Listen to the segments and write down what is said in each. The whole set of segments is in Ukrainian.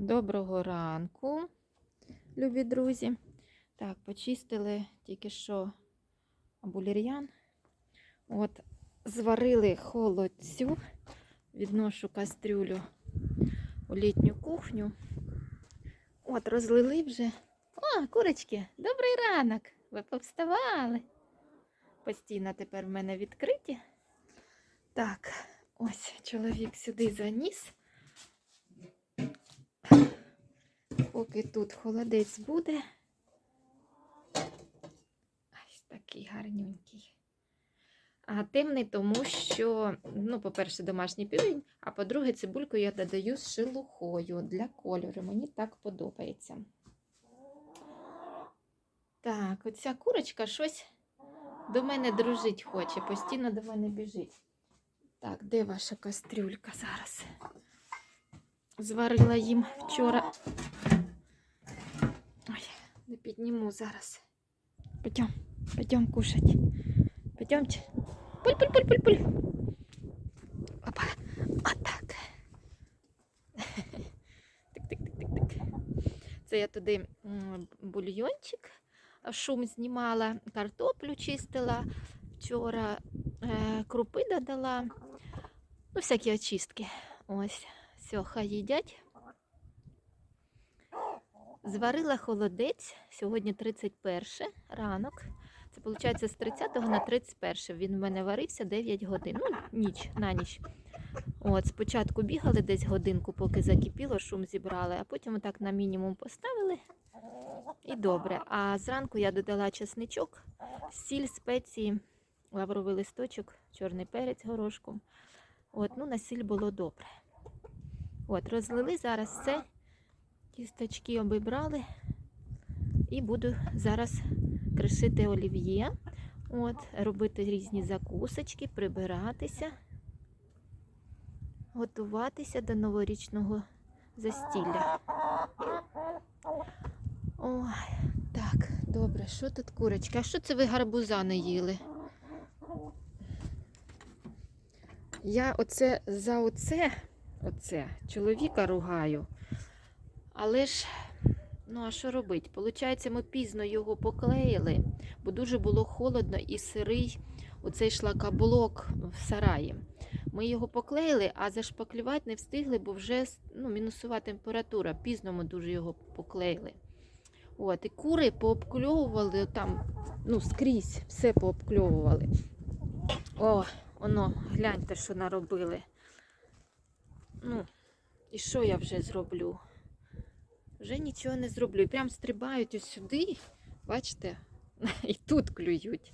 Доброго ранку, любі друзі. Так, почистили тільки що булір'ян. От, зварили холодцю, відношу кастрюлю у літню кухню. От, розлили вже. О, курочки, добрий ранок! Ви повставали. Постійно тепер в мене відкриті. Так, ось чоловік сюди заніс. Поки тут холодець буде. Ось такий гарненький. А темний, тому що, ну, по-перше, домашній півень, а по-друге, цибульку я додаю з шелухою для кольору. Мені так подобається. Так, оця курочка щось до мене дружить хоче, постійно до мене біжить. Так, де ваша кастрюлька зараз? Зварила їм вчора. Ой, не підніму зараз. Пойдем, пойдем кушать. Пойдемте. Пуль-пуль-пуль-пуль-пуль. Опа, отак. Тик-тик-тик-тик-тик. Це я туди бульйончик, шум знімала, картоплю чистила. Вчора е, крупи додала. Ну, всякі очистки. Ось. Все, хай їдять. Зварила холодець. Сьогодні 31 ранок. Це виходить з 30 на 31. Він в мене варився 9 годин. Ну, ніч на ніч. От, спочатку бігали десь годинку, поки закипіло, шум зібрали, а потім отак на мінімум поставили. І добре. А зранку я додала чесничок, сіль, спеції, лавровий листочок, чорний перець горошком. От, ну, на сіль було добре. От, розлили зараз все, кісточки обібрали. І буду зараз кришити олів'є, от, робити різні закусочки, прибиратися, готуватися до новорічного застілля. Ой, так, добре, що тут курочки? А що це ви гарбуза не їли? Я оце за оце, оце чоловіка ругаю. Але ж, ну а що робити? Получається, ми пізно його поклеїли, бо дуже було холодно і сирий оцей шлакоблок в сараї. Ми його поклеїли, а зашпаклювати не встигли, бо вже ну, мінусова температура. Пізно ми дуже його поклеїли. От, і кури пообкльовували там, ну, скрізь все пообкльовували. О, воно, гляньте, що наробили. Ну, і що я вже зроблю? Вже нічого не зроблю. І прям стрибають ось сюди, бачите, і тут клюють.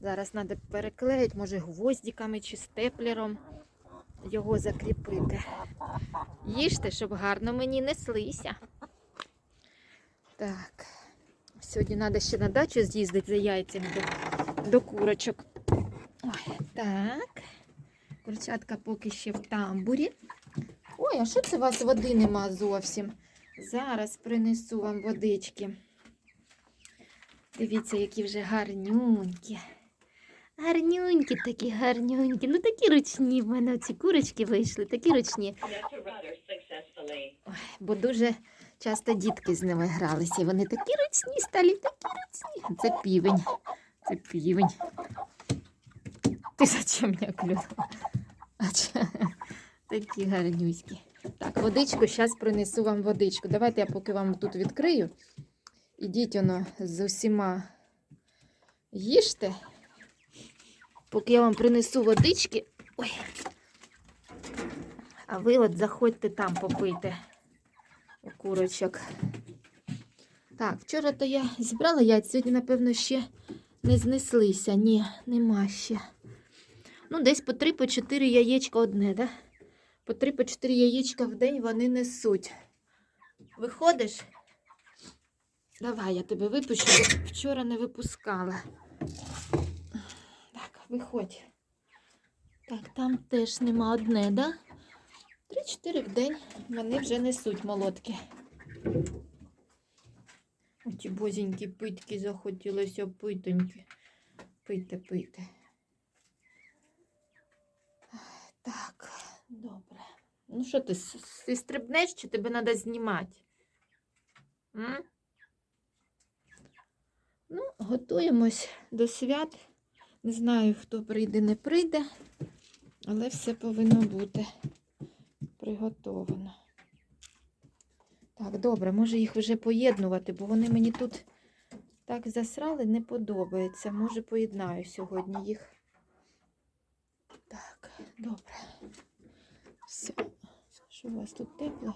Зараз треба переклеїти, може, гвоздиками чи степлером його закріпити. Їжте, щоб гарно мені неслися. Так, сьогодні треба ще на дачу з'їздити за яйцями до, до курочок. Ой, так. Курчатка поки ще в тамбурі. Ой, а що це у вас води нема зовсім? Зараз принесу вам водички. Дивіться, які вже гарнюнькі. Гарнюнькі такі, гарнюнькі. Ну такі ручні в мене ці курочки вийшли, такі ручні. Ой, бо дуже часто дітки з ними гралися. Вони такі ручні стали, такі ручні. Це півень. Це півень. Ти зачем мене клюнула? Такі гарнюські. Так, водичку, зараз принесу вам водичку. Давайте я поки вам тут відкрию. Ідіть воно з усіма їжте. Поки я вам принесу водички. Ой. А ви от заходьте там попийте у курочок. Так, вчора то я зібрала яйця, сьогодні, напевно, ще не знеслися. Ні, нема ще. Ну, десь по 3 по 4 яєчка одне, да? По 3 по 4 яєчка в день вони несуть. Виходиш? Давай, я тебе випущу. Вчора не випускала. Так, виходь. Так, там теж нема одне, да? 3-4 в день вони вже несуть молотки. Оті бозінькі питки захотілося питоньки. Пийте, пийте. Так. Ну що ти, ти стрибнеш, чи тебе треба знімати? М? Ну, готуємось до свят. Не знаю, хто прийде, не прийде, але все повинно бути приготовано. Так, добре, може їх вже поєднувати, бо вони мені тут так засрали, не подобається. Може, поєднаю сьогодні їх. Так, добре. Що у вас тут тепло?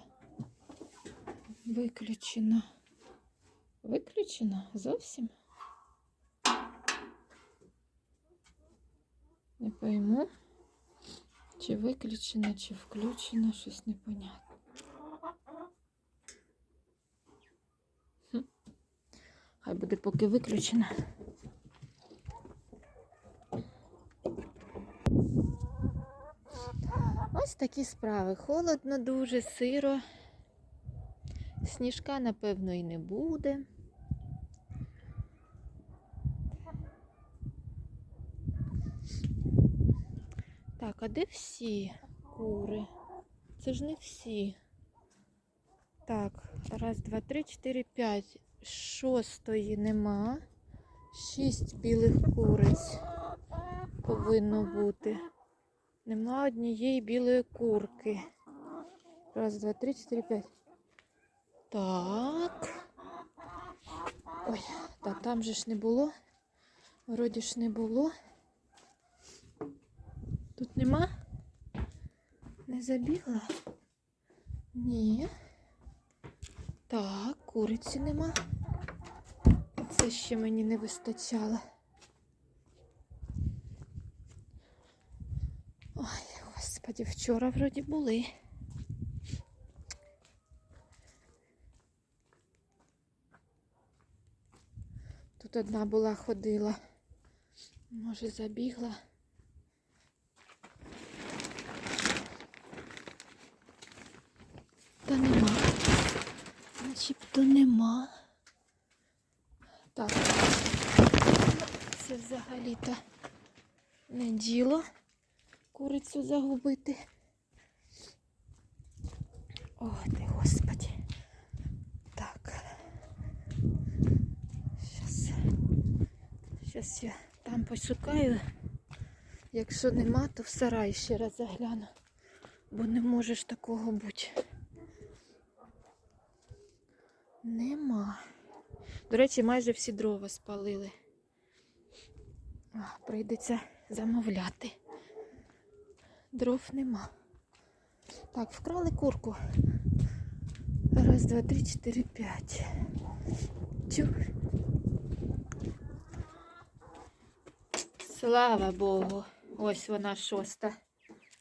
Виключено. Виключено? Зовсім? Не пойму. Чи виключено, чи включено, щось непонятне. Хай буде поки виключено. Ось такі справи. Холодно дуже, сиро. Сніжка, напевно, і не буде. Так, а де всі кури? Це ж не всі. Так, раз, два, три, чотири, п'ять. Шостої нема. Шість білих куриць повинно бути. Нема однієї білої курки. Раз, два, три, чотири, п'ять. Так. Ой, та там же ж не було. Вроді ж не було. Тут нема? Не забігла? Ні. Так, куриці нема. Це ще мені не вистачало. Ой, господи, вчора вроді були. Тут одна була ходила. Може, забігла. Та нема. Начебто нема. Так. Це взагалі-то не діло курицю загубити. О, ти господи. Так. Щас. Щас я там пошукаю. Якщо нема, то в сарай ще раз загляну. Бо не можеш такого бути. Нема. До речі, майже всі дрова спалили. Прийдеться замовляти. Дров нема. Так, вкрали курку. Раз, два, три, чотири, п'ять. Слава Богу. Ось вона шоста.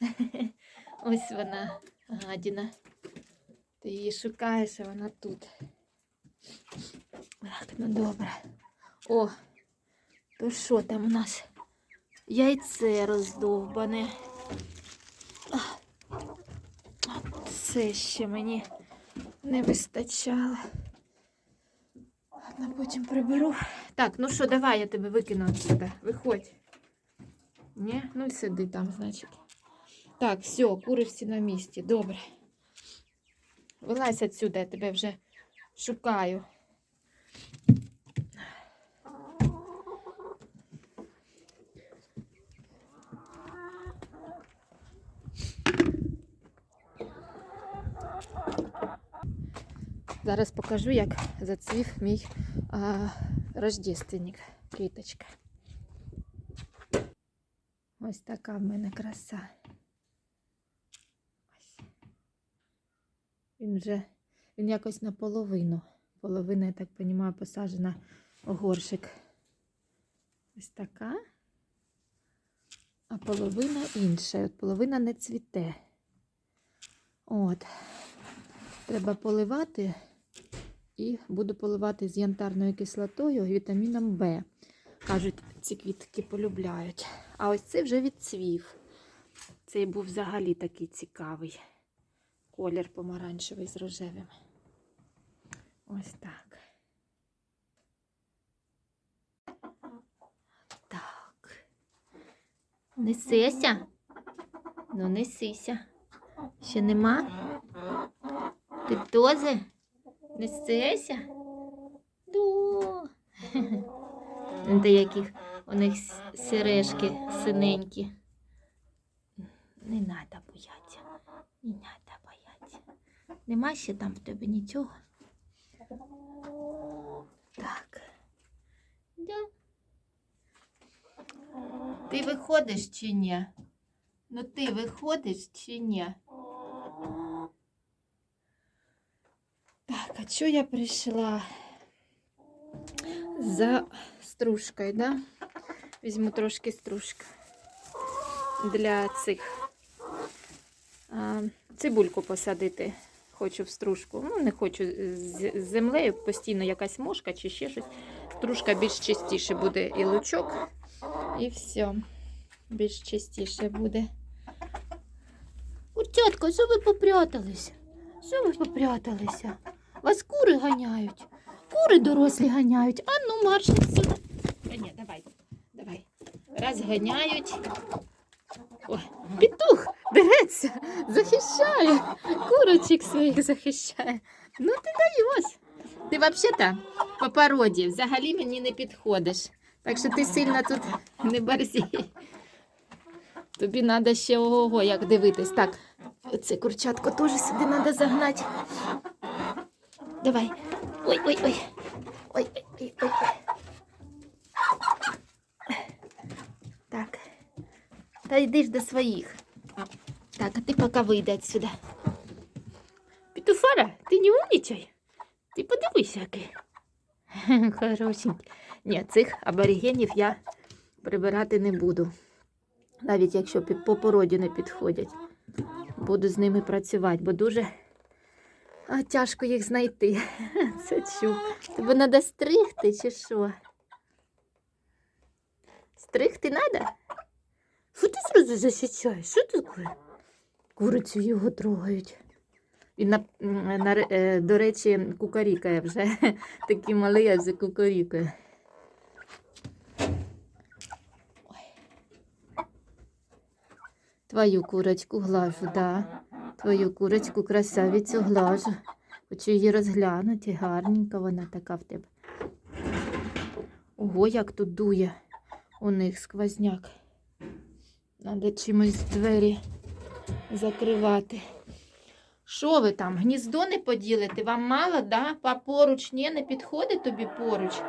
Ось вона, гадіна. Ти її шукаєш, а вона тут. Так, ну добре. О, то що там у нас? Яйце роздовбане. А, Це ще мені не вистачало. Ладно, потім приберу. Так, ну що, давай я тебе викину отсюда. Виходь. Ні? Ну і сиди там, значить. Так, все, кури всі на місці. Добре. Вилазь отсюда, я тебе вже шукаю. Зараз покажу, як зацвів мій а, рождественник, квіточка. Ось така в мене краса. Ось. Він вже, він якось наполовину. Половина, я так розумію, посаджена у горшик. Ось така. А половина інша. От половина не цвіте. От. Треба поливати. І буду поливати з янтарною кислотою вітаміном В. Кажуть, ці квітки полюбляють. А ось цей вже відцвів. Цей був взагалі такий цікавий. Колір помаранчевий з рожевим. Ось так. Так. Несися. Ну, несися. Ще нема? Ти Несешся? До. Де яких у них сережки синенькі. Не треба боятися. Не треба боятися. Нема ще там в тебе нічого? Так. Да. Ти виходиш чи ні? Ну ти виходиш чи ні? Чого я прийшла? За стружкою, да? Візьму трошки стружки для цих. Цибульку посадити. Хочу в стружку. Ну, не хочу з землею, постійно якась мошка чи ще щось. Стружка більш чистіше буде і лучок, і все. Більш чистіше буде. Утятка, що ви попряталися? Що ви попряталися? Вас кури ганяють. Кури дорослі ганяють. А ну, марш сюди. Ні, давай, давай. Раз ганяють. О, петух береться, захищає. Курочок своїх захищає. Ну ти даєш. Ти взагалі-то по породі взагалі мені не підходиш. Так що ти сильно тут не борзій. Тобі треба ще ого, як дивитись. Так, оце курчатко теж сюди треба загнати. Давай. Ой, ой, ой. Ой, ой, ой, ой. Так. Та йди ж до своїх. Так, а ти поки вийди сюди. Петуфара, ти не умнічай. Ти подивися, який. Хорошенький. Ні, цих аборигенів я прибирати не буду. Навіть якщо по породі не підходять. Буду з ними працювати, бо дуже а, тяжко їх знайти. Це чу. Тебе треба стригти чи що? Стригти треба? Що ти зразу засічаєш? Що таке? Курицю його трогають. Він, на, на, е, до речі, кукарікає вже. Такий малий, а вже кукарікає. Твою курочку глажу, да. Твою курочку красавицю глажу. Хочу її розглянути. Гарненька вона така в тебе. Ого, як тут дує у них сквозняк. Надо чимось двері закривати. Що ви там? Гніздо не поділите? Вам мало, да? Па поруч ні, не підходить тобі поруч.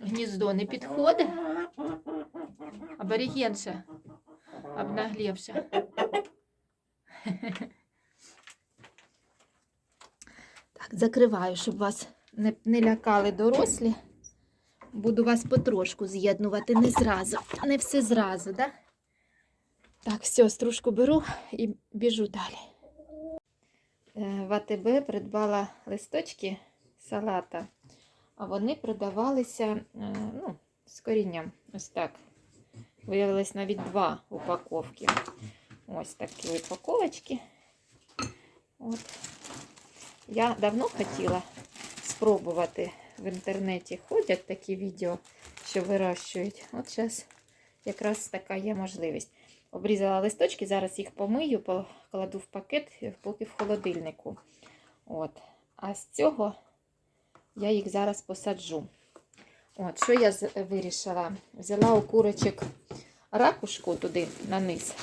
Гніздо не підходить? Аборігенша. Обнаглівша. Так, закриваю, щоб вас не, не лякали дорослі. Буду вас потрошку з'єднувати, не зразу. Не все зразу, да? Так, все, стружку беру і біжу далі. Е, В АТБ придбала листочки салата, а вони продавалися е, ну, з корінням. Ось так. Виявилось навіть два упаковки. Ось такі упаковочки. От. Я давно хотіла спробувати в інтернеті. Ходять такі відео, що вирощують. От зараз якраз така є можливість. Обрізала листочки, зараз їх помию, покладу в пакет, поки в холодильнику. От. А з цього я їх зараз посаджу. От, що я вирішила? Взяла у курочок ракушку туди на низ.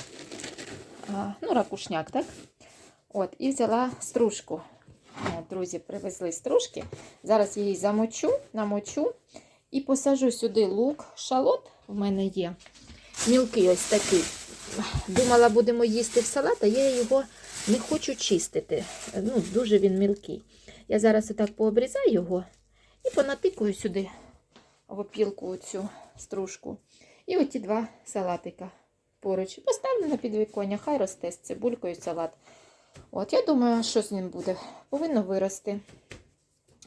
Ну, ракушняк, так? От, і взяла стружку. Друзі, привезли стружки. Зараз я її замочу, намочу і посажу сюди лук, шалот в мене є. Мілкий ось такий. Думала, будемо їсти в салат, а я його не хочу чистити. Ну, дуже він мілкий. Я зараз отак пообрізаю його і понатикую сюди в опілку цю стружку. І оті два салатика поруч. Поставлю на підвіконня, хай росте з цибулькою салат. От, я думаю, що з ним буде. Повинно вирости.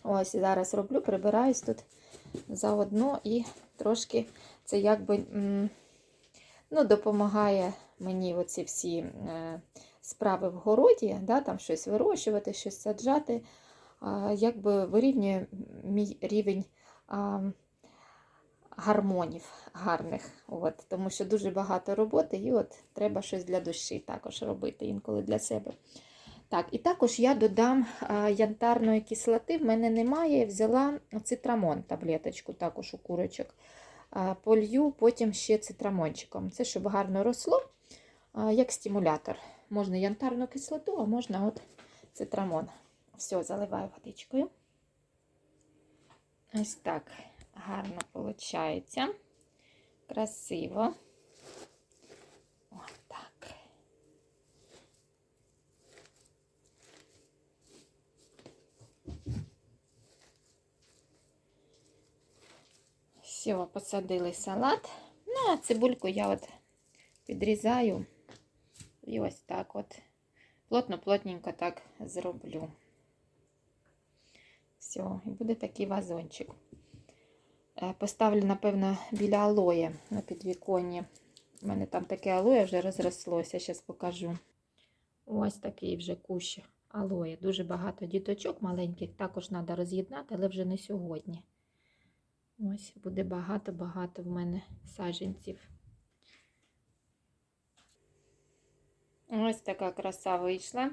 Ось зараз роблю, прибираюсь тут заодно і трошки це якби ну, допомагає мені оці всі е, справи в городі, да, там щось вирощувати, щось саджати, якби вирівнює мій рівень гармонів гарних. От, тому що дуже багато роботи, і от треба щось для душі також робити інколи для себе. Так, і також я додам янтарної кислоти. В мене немає. Я взяла цитрамон, таблеточку також у курочок. Полью потім ще цитрамончиком. Це щоб гарно росло, як стимулятор. Можна янтарну кислоту, а можна от цитрамон. Все, заливаю водичкою. Ось так гарно виходить. Красиво. Ось так. Все, посадили салат. Ну, а цибульку я от підрізаю. І ось так от. Плотно-плотненько так зроблю. Все, і буде такий вазончик. Е, Поставлю, напевно, біля алоє на підвіконні. У мене там таке алоє вже розрослося, зараз покажу. Ось такий вже кущ алоє. Дуже багато діточок маленьких, також треба роз'єднати, але вже не сьогодні. Ось буде багато-багато в мене саджанців. Ось така краса вийшла.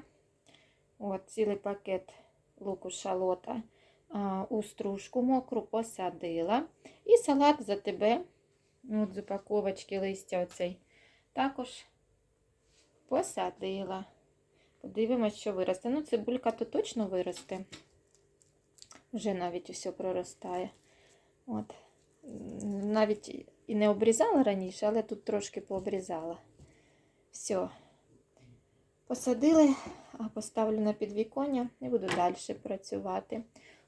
От, цілий пакет луку шалота у стружку мокру посадила. І салат за тебе, от з упаковочки листя оцей, також посадила. Подивимось, що виросте. Ну, цибулька то точно виросте. Вже навіть усе проростає. От. Навіть і не обрізала раніше, але тут трошки пообрізала. Все. Посадили, поставлю на підвіконня і буду далі працювати.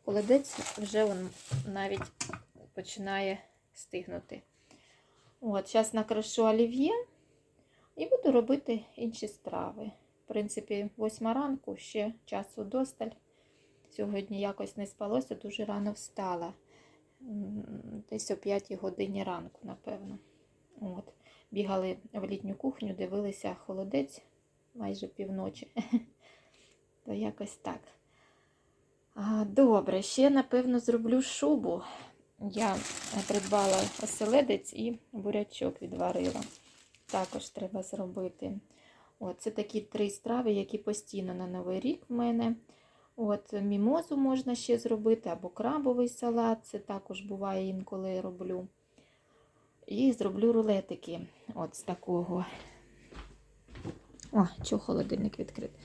Холодець вже він навіть починає стигнути. От, Зараз накришу олів'є і буду робити інші страви. В принципі, восьма ранку, ще часу досталь. Сьогодні якось не спалося, дуже рано встала. Десь о 5 годині ранку, напевно. От. Бігали в літню кухню, дивилися холодець майже півночі. То якось так. Добре, ще, напевно, зроблю шубу. Я придбала оселедець і бурячок відварила. Також треба зробити. От, Це такі три страви, які постійно на Новий рік в мене. От, Мімозу можна ще зробити, або крабовий салат. Це також буває інколи роблю. І зроблю рулетики от з такого. О, чого холодильник відкритий.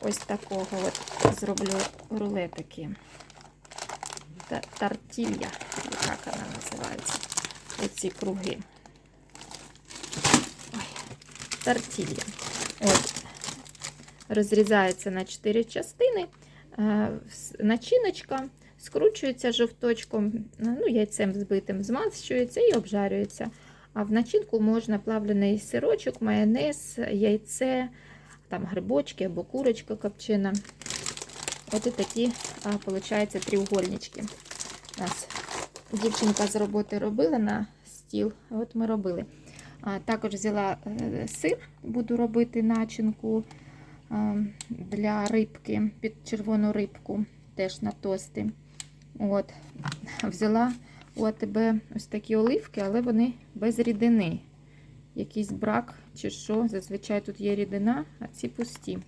Ось такого от зроблю рулетики. Та- Тартілья, як вона називається. Оці круги. Ой. От. Розрізається на 4 частини. Е, Начиночка скручується жовточком, ну, яйцем збитим, змащується і обжарюється. А в начинку можна плавлений сирочок, майонез, яйце, там грибочки або курочка копчена. І такі, виходить, треугольнички. У нас дівчинка з роботи робила на стіл, от ми робили. Також взяла е, сир, буду робити начинку для рибки, під червону рибку, теж на тости. От. Взяла у АТБ ось такі оливки, але вони без рідини. Якийсь брак чи що. Зазвичай тут є рідина, а ці пусті.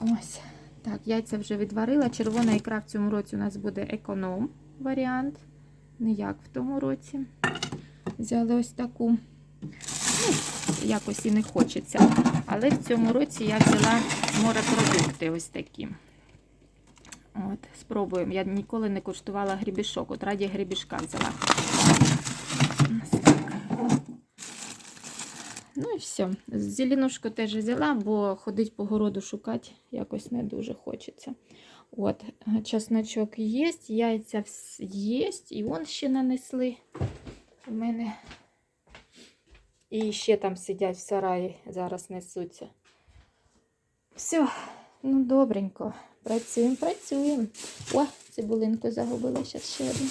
Ось. Так, яйця вже відварила. Червона ікра в цьому році у нас буде економ варіант. Не як в тому році. Взяли ось таку. Ну, якось і не хочеться. Але в цьому році я взяла морепродукти ось такі. От, спробуємо. Я ніколи не куштувала грібішок. От раді грібішка взяла. Ось так. Ну і все. Зеленушку теж взяла, бо ходить по городу шукати якось не дуже хочеться. От, чесночок є, яйця є, і вон ще нанесли у мене. І ще там сидять в сараї, зараз несуться. Все, ну добренько. Працюємо, працюємо. О, цибулинку загубила зараз ще одну.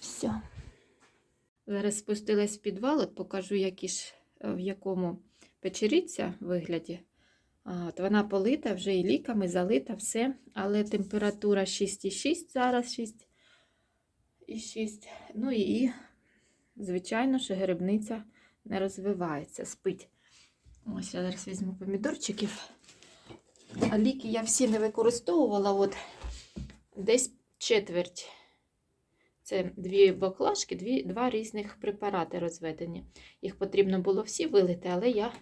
Все. Зараз спустилась в підвал, от покажу, які ж, е, в якому печериця вигляді. От вона полита, вже і ліками залита, все. Але температура 6,6 зараз 6. і 6. Ну і, звичайно, що грибниця не розвивається, спить. Ось я зараз візьму помідорчиків. А ліки я всі не використовувала. От десь четверть. Це дві баклажки, дві, два різних препарати розведені. Їх потрібно було всі вилити, але я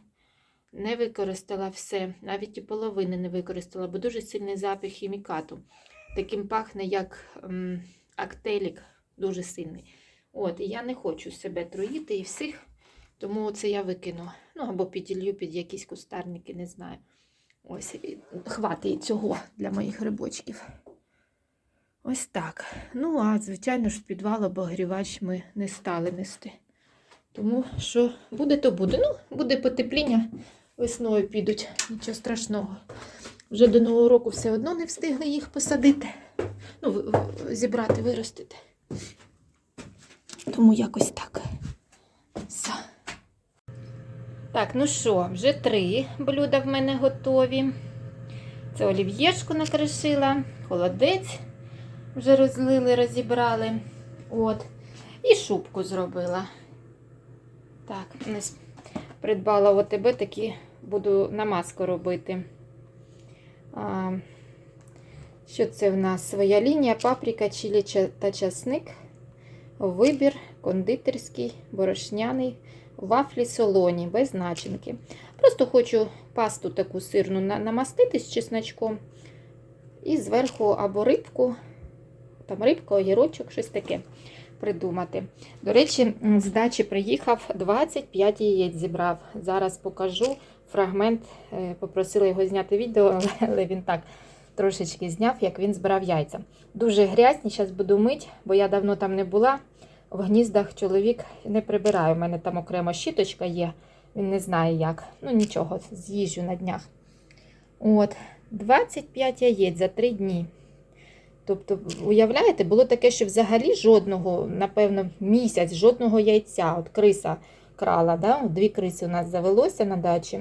не використала все, навіть і половини не використала, бо дуже сильний запах хімікату. Таким пахне, як м, актелік, дуже сильний. От, і я не хочу себе труїти і всіх, тому це я викину. Ну або піділью під якісь кустарники, не знаю. Ось, хватить цього для моїх грибочків. Ось так. Ну, а звичайно ж, в підвал обогрівач ми не стали нести. Тому що буде, то буде. Ну, буде потепління, весною підуть, нічого страшного. Вже до Нового року все одно не встигли їх посадити. Ну, зібрати, виростити. Тому якось так. Все. Так, ну що, вже три блюда в мене готові. Це олів'єшку накришила, холодець вже розлили, розібрали. От. І шубку зробила. Так, придбала в ОТБ такі, буду намазку робити. А, що це в нас? Своя лінія, паприка, чилі та часник. Вибір кондитерський, борошняний, вафлі солоні, без начинки. Просто хочу пасту таку сирну намастити з чесночком. І зверху або рибку, там рибка, огірочок, щось таке придумати. До речі, з дачі приїхав 25 яєць зібрав. Зараз покажу фрагмент. е, Попросила його зняти відео, але- він так трошечки зняв, як він збирав яйця. Дуже грязні, зараз буду мить, бо я давно там не була. В гніздах чоловік не прибирає. У мене там окрема щіточка є, він не знає як. Ну нічого, з'їжджу на днях. От, 25 яєць за 3 дні. Тобто, уявляєте, було таке, що взагалі жодного, напевно, місяць, жодного яйця. От криса крала, да? Дві криси у нас завелося на дачі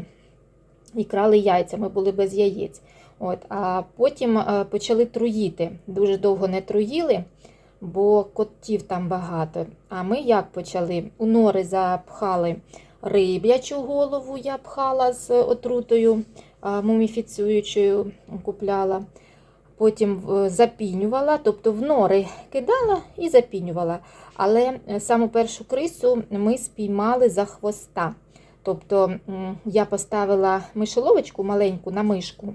і крали яйця, ми були без яєць. От, а потім е, почали труїти. Дуже довго не труїли, бо котів там багато. А ми як почали? У нори запхали риб'ячу голову, я пхала з отрутою муміфіцюючою купляла. Потім е, запінювала, тобто в нори кидала і запінювала. Але е, саму першу крису ми спіймали за хвоста. Тобто я поставила мишоловочку маленьку на мишку.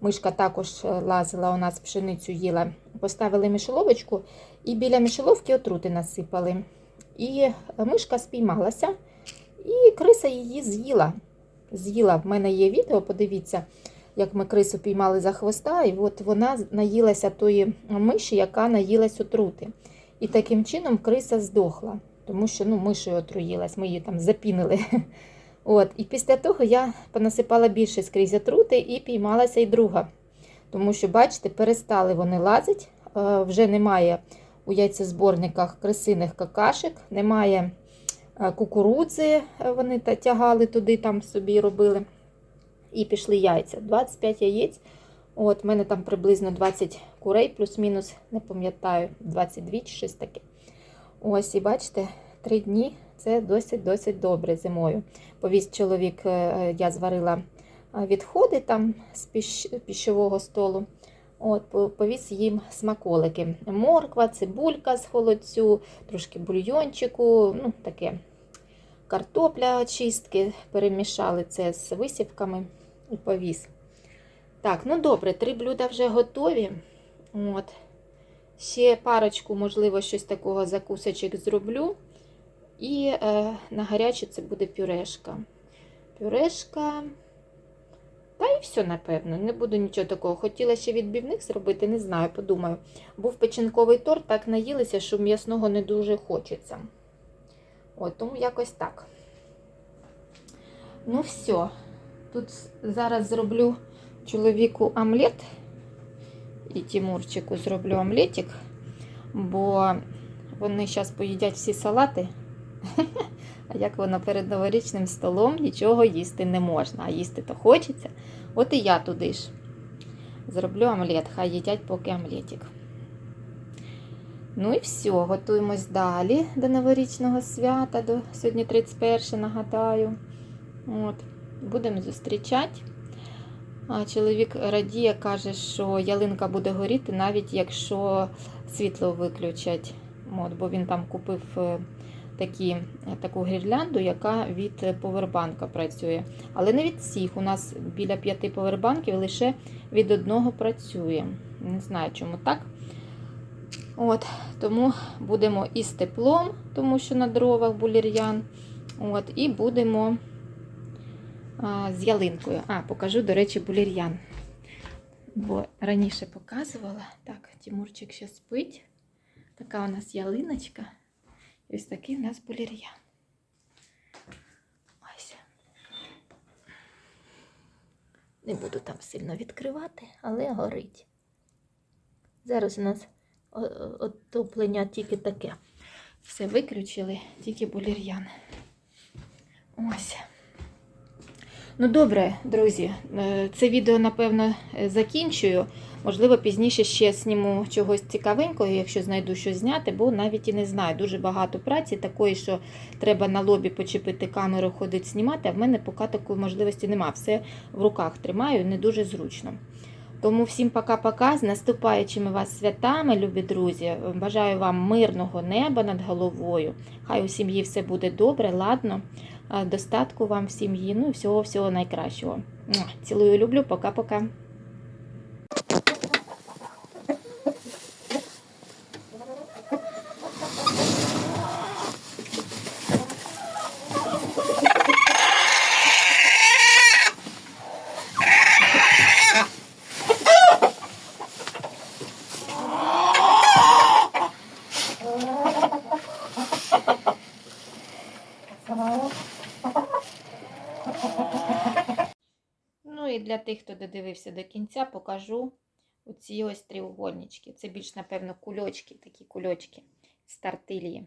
Мишка також е, лазила у нас пшеницю їла. Поставили мишоловочку і біля мишоловки отрути насипали. І мишка спіймалася, і криса її з'їла. З'їла. В мене є відео, подивіться, як ми крису піймали за хвоста, і от вона наїлася тої миші, яка наїлась отрути. І таким чином криса здохла, тому що ну, мишею отруїлась, ми її там запінили. От, і після того я понасипала більше скрізь отрути і піймалася і друга. Тому що, бачите, перестали вони лазити, е, вже немає у яйцезборниках крисиних какашек, немає е, кукурудзи, е, вони тягали туди, там собі робили. І пішли яйця. 25 яєць. От, в мене там приблизно 20 курей, плюс-мінус, не пам'ятаю, 22 чи щось таке. Ось, і бачите, 3 дні це досить-досить добре зимою. Повіз чоловік, е, я зварила е, відходи там з піщового столу. От, повіз їм смаколики. Морква, цибулька з холодцю, трошки бульйончику, ну таке. Картопля очистки, перемішали це з висівками повіз. Так, ну добре, три блюда вже готові. От. Ще парочку, можливо, щось такого закусочок зроблю. І е, на гаряче це буде пюрешка. Пюрешка. Та і все, напевно. Не буду нічого такого. Хотіла ще відбивних зробити, не знаю, подумаю. Був печінковий торт, так наїлися, що м'ясного не дуже хочеться. От, тому якось так. Ну, все. Тут зараз зроблю чоловіку омлет. І Тимурчику зроблю омлетик, бо вони зараз поїдять всі салати. А як воно перед новорічним столом нічого їсти не можна, а їсти то хочеться. От і я туди ж зроблю омлет, хай їдять поки омлетик. Ну і все, готуємось далі до новорічного свята. До сьогодні 31 нагадаю. От. Будемо зустрічати. Чоловік радіє, каже, що ялинка буде горіти, навіть якщо світло виключать. От, бо він там купив е, такі, е, таку гірлянду, яка від повербанка працює. Але не від всіх. У нас біля п'яти повербанків лише від одного працює. Не знаю, чому так. От, тому будемо із теплом, тому що на дровах булір'ян. От, і будемо з ялинкою. А, покажу, до речі, булір'ян. Бо раніше показувала. Так, Тимурчик ще спить. Така у нас ялиночка. І ось такий у нас булір'ян. Ось. Не буду там сильно відкривати, але горить. Зараз у нас отоплення тільки таке. Все виключили, тільки булір'ян. Ось. Ну, добре, друзі, е, це відео, напевно, е, закінчую. Можливо, пізніше ще зніму чогось цікавенького, якщо знайду що зняти, бо навіть і не знаю. Дуже багато праці такої, що треба на лобі почепити камеру, ходить знімати, а в мене поки такої можливості немає. Все в руках тримаю, не дуже зручно. Тому всім пока-пока. З наступаючими вас святами, любі друзі. Бажаю вам мирного неба над головою. Хай у сім'ї все буде добре, ладно. Достатку вам в сім'ї. Ну і всього-всього найкращого. Цілую, люблю, пока-пока. Ну і для тих, додивився до кінця, покажу оці ось тріугольнички. Це більш, напевно, кульочки, такі кульочки з тартилії.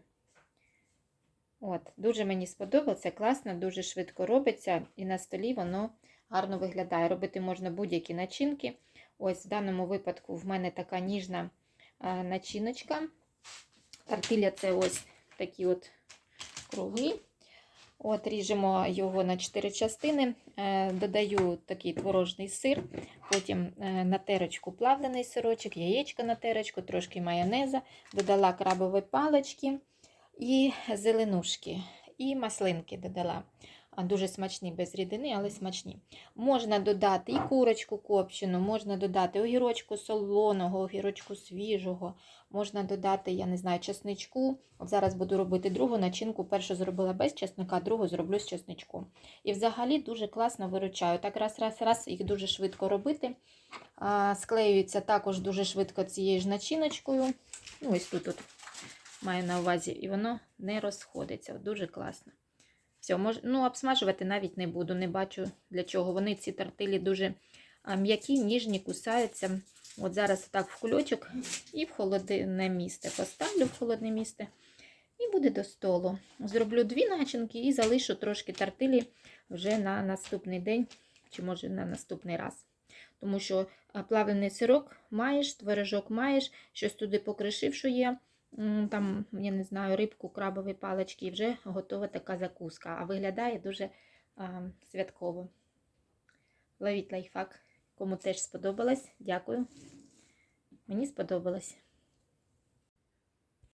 От, дуже мені сподобалося, класно, дуже швидко робиться, і на столі воно гарно виглядає. Робити можна будь-які начинки. Ось в даному випадку в мене така ніжна начиночка. Тартиля це ось такі от круги. От, ріжемо його на 4 частини. Е, Додаю такий творожний сир, потім е, на терочку плавлений сирочок, яєчко на терочку, трошки майонеза, додала крабові палички і зеленушки, і маслинки додала. Дуже смачні, без рідини, але смачні. Можна додати і курочку копчену, можна додати огірочку солоного, огірочку свіжого, можна додати, я не знаю, чесничку. От зараз буду робити другу начинку. Першу зробила без чесника, другу зроблю з чесничком. І взагалі дуже класно виручаю. Так раз, раз, раз, їх дуже швидко робити. Склеюється також дуже швидко цією ж начиночкою. Ну, ось тут от маю на увазі, і воно не розходиться. Дуже класно. Все, ну, обсмажувати навіть не буду, не бачу для чого. Вони ці тартилі дуже м'які, ніжні, кусаються. От зараз так в кульочок і в холодне місце. Поставлю в холодне місце і буде до столу. Зроблю дві начинки і залишу трошки тартилі вже на наступний день, чи може на наступний раз. Тому що плавлений сирок маєш, творожок маєш, щось туди покришив, що є. Там, я не знаю, рибку, крабові палички, і вже готова така закуска. А виглядає дуже а, святково. Ловіть лайфхак. Кому теж сподобалось, дякую. Мені сподобалось.